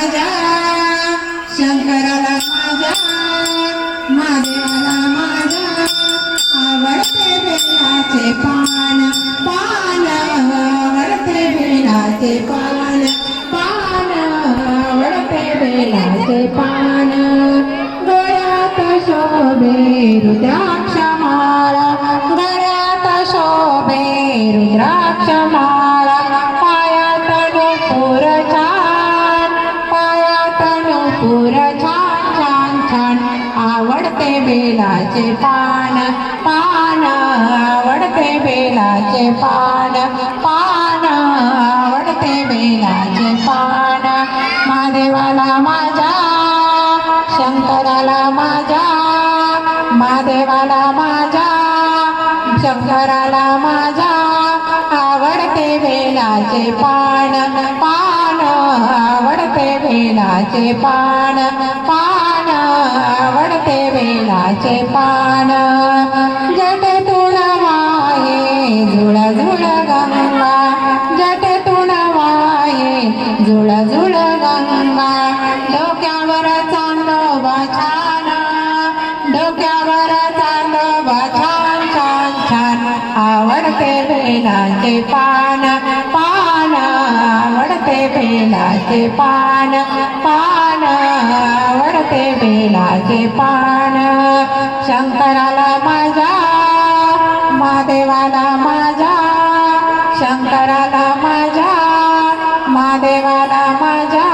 माझ्या शंकराला माझ्या महादेवाला माझ्या आवडते बेलाचे पान पान आवडते बेलाचे पान पान आवडते बेलाचे पान. गळ्यात शोभे रुद्राक्ष बेलाचे पान पान आवडते बेलाचे पान पान आवडते बेलाचे पान. महादेवाला माझ्या शंकराला माझ्या महादेवाला माझ्या शंकराला माझ्या आवडते बेलाचे पान पान आवडते बेलाचे पान पान पेलाचे पान पान आवडते पेलाचे पान पान आवडते पेलाचे पान शंकराला माझ्या महादेवाला माझ्या शंकराला माझ्या महादेवाला माझ्या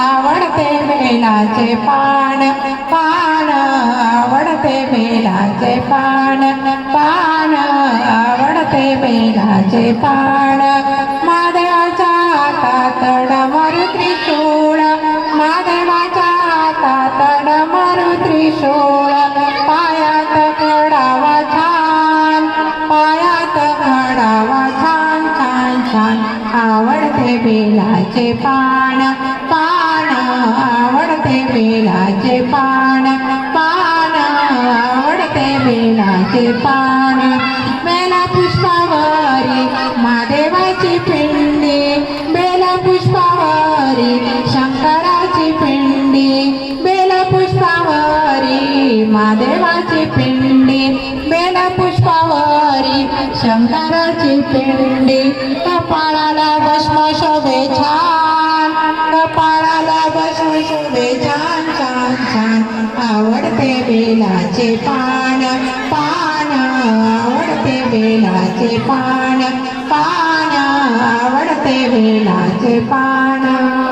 आवडते बेलाचे पान पान आवडते बेलाचे पान पान बेलाचे पाण महादेवाच्या हातात डमरू त्रिशूळ. महादेवाच्या हातात डमरू त्रिशूळ. पायात घडावा छान. पायात घडावा छान छान छान. आवडते बेलाचे पान. पान आवडते बेलाचे पान. पान आवडते बेलाचे पान. महादेवाची पिंडी बेला पुष्पावरी शंकराची पिंडी कपाळाला भस्म शोभे छान कपाळाला भस्म शोभे छान छान छान. आवडते बेलाचे पान पान आवडते बेलाचे पान पान आवडते बेलाचे पान.